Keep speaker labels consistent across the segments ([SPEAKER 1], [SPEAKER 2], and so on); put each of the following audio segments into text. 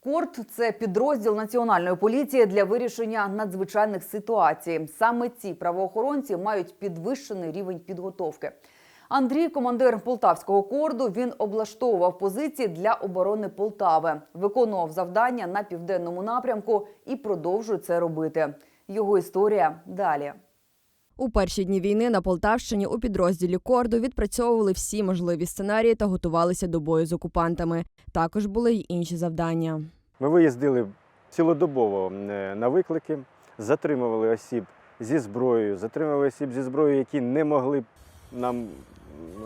[SPEAKER 1] Корт це підрозділ національної поліції для вирішення надзвичайних ситуацій. Саме ці правоохоронці мають підвищений рівень підготовки. Андрій, командир полтавського корду, він облаштовував позиції для оборони Полтави, виконував завдання на південному напрямку і продовжує це робити. Його історія далі.
[SPEAKER 2] У перші дні війни на Полтавщині у підрозділі Корду відпрацьовували всі можливі сценарії та готувалися до бою з окупантами. Також були й інші завдання.
[SPEAKER 3] Ми виїздили цілодобово е, на виклики, затримували осіб зі зброєю, затримували осіб зі зброєю, які не могли нам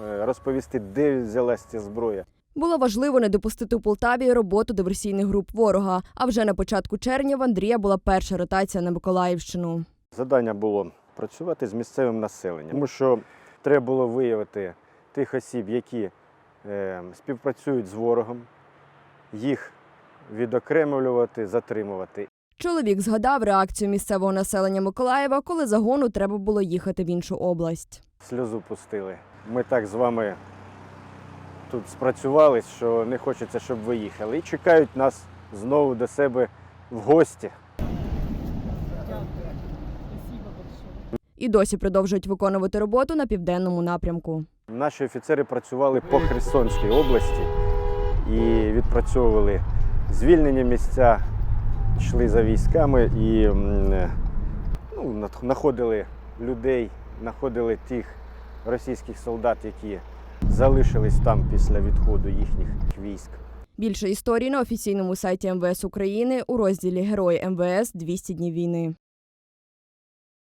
[SPEAKER 3] е, розповісти, де взялася ця зброя.
[SPEAKER 2] Було важливо не допустити у Полтаві роботу диверсійних груп ворога. А вже на початку червня в Андрія була перша ротація на Миколаївщину.
[SPEAKER 3] Завдання було працювати з місцевим населенням, тому що треба було виявити тих осіб, які е, співпрацюють з ворогом, їх відокремлювати, затримувати.
[SPEAKER 2] Чоловік згадав реакцію місцевого населення Миколаєва, коли загону треба було їхати в іншу область.
[SPEAKER 3] Сльозу пустили. Ми так з вами тут спрацювались, що не хочеться, щоб ви їхали. І чекають нас знову до себе в гості.
[SPEAKER 2] І досі продовжують виконувати роботу на південному напрямку.
[SPEAKER 3] Наші офіцери працювали по Херсонській області і відпрацьовували звільнені місця, йшли за військами і ну, знаходили людей, знаходили тих російських солдат, які залишились там після відходу їхніх військ.
[SPEAKER 2] Більше історій на офіційному сайті МВС України у розділі Герої МВС 200 днів війни.